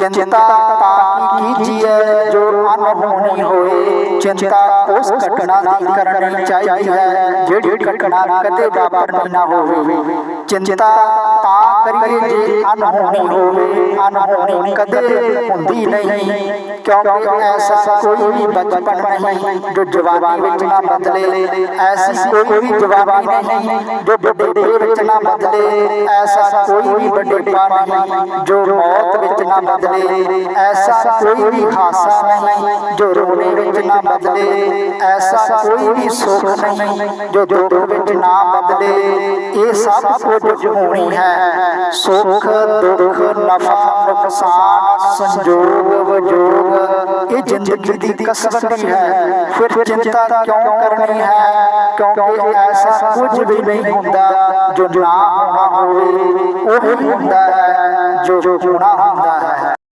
चिंता कीजिए, जो अनहोनी होए। चिंता उस घटना की करनी चाहिए जेड़ी घटना कदे वापरनी ना होवे चिंता नहीं ऐसा कोई भी नहीं जो ना बदले ऐसी कोई भी नहीं जो ना बदले ऐसा कोई भी नहीं जो ना बदले ऐसा कोई भी नहीं जो ना बदले ऐसा कोई भी सुख नहीं जो दुख ना बदले। ये सब कुछ होनी है। ਹੈ ਸੁੱਖ, ਦੁੱਖ, ਨਫਾ, ਨੁਕਸਾਨ, ਸੰਜੋਗ, ਵਿਜੋਗ। ਇਹ ਜ਼ਿੰਦਗੀ ਦੀ ਕਸਵੱਟੀ ਹੈ ਫਿਰ ਚਿੰਤਾ ਕਿਉਂ ਕਰਨੀ ਹੈ? ਕਿਉਂਕਿ ਐਸਾ ਕੁਝ ਵੀ ਨਹੀਂ ਹੁੰਦਾ ਜੋ ਨਾ ਹੋਣਾ ਹੋਵੇ। ਉਹ ਹੁੰਦਾ ਹੈ ਜੋ ਹੋਣਾ ਹੁੰਦਾ ਹੈ।